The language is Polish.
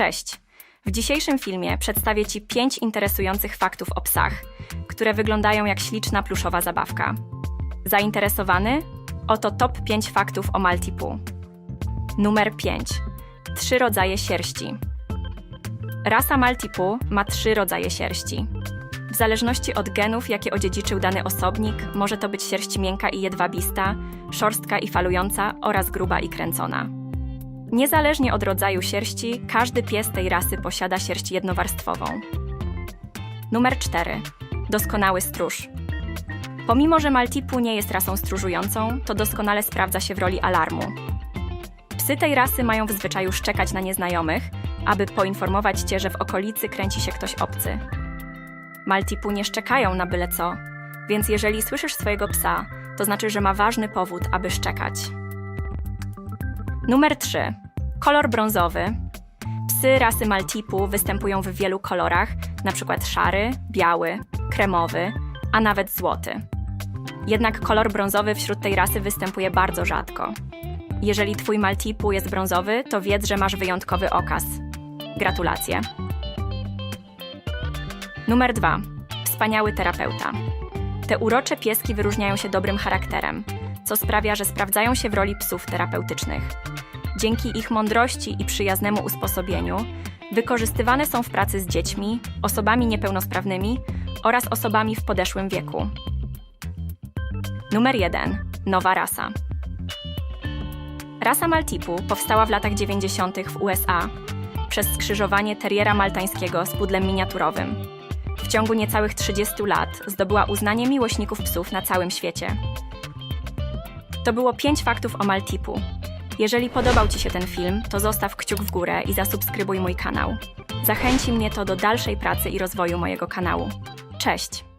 Cześć! W dzisiejszym filmie przedstawię Ci pięć interesujących faktów o psach, które wyglądają jak śliczna pluszowa zabawka. Zainteresowany? Oto top 5 faktów o Maltipu. Numer 5. Trzy rodzaje sierści. Rasa Maltipu ma trzy rodzaje sierści. W zależności od genów, jakie odziedziczył dany osobnik, może to być sierść miękka i jedwabista, szorstka i falująca oraz gruba i kręcona. Niezależnie od rodzaju sierści, każdy pies tej rasy posiada sierść jednowarstwową. Numer 4. Doskonały stróż. Pomimo, że Maltipu nie jest rasą stróżującą, to doskonale sprawdza się w roli alarmu. Psy tej rasy mają w zwyczaju szczekać na nieznajomych, aby poinformować cię, że w okolicy kręci się ktoś obcy. Maltipu nie szczekają na byle co, więc jeżeli słyszysz swojego psa, to znaczy, że ma ważny powód, aby szczekać. Numer 3. Kolor brązowy. Psy rasy Maltipu występują w wielu kolorach, np. szary, biały, kremowy, a nawet złoty. Jednak kolor brązowy wśród tej rasy występuje bardzo rzadko. Jeżeli twój Maltipu jest brązowy, to wiedz, że masz wyjątkowy okaz. Gratulacje. Numer 2. Wspaniały terapeuta. Te urocze pieski wyróżniają się dobrym charakterem, co sprawia, że sprawdzają się w roli psów terapeutycznych. Dzięki ich mądrości i przyjaznemu usposobieniu wykorzystywane są w pracy z dziećmi, osobami niepełnosprawnymi oraz osobami w podeszłym wieku. Numer 1. Nowa rasa. Rasa Maltipu powstała w latach 90. w USA przez skrzyżowanie teriera maltańskiego z pudlem miniaturowym. W ciągu niecałych 30 lat zdobyła uznanie miłośników psów na całym świecie. To było 5 faktów o Maltipu. Jeżeli podobał Ci się ten film, to zostaw kciuk w górę i zasubskrybuj mój kanał. Zachęci mnie to do dalszej pracy i rozwoju mojego kanału. Cześć!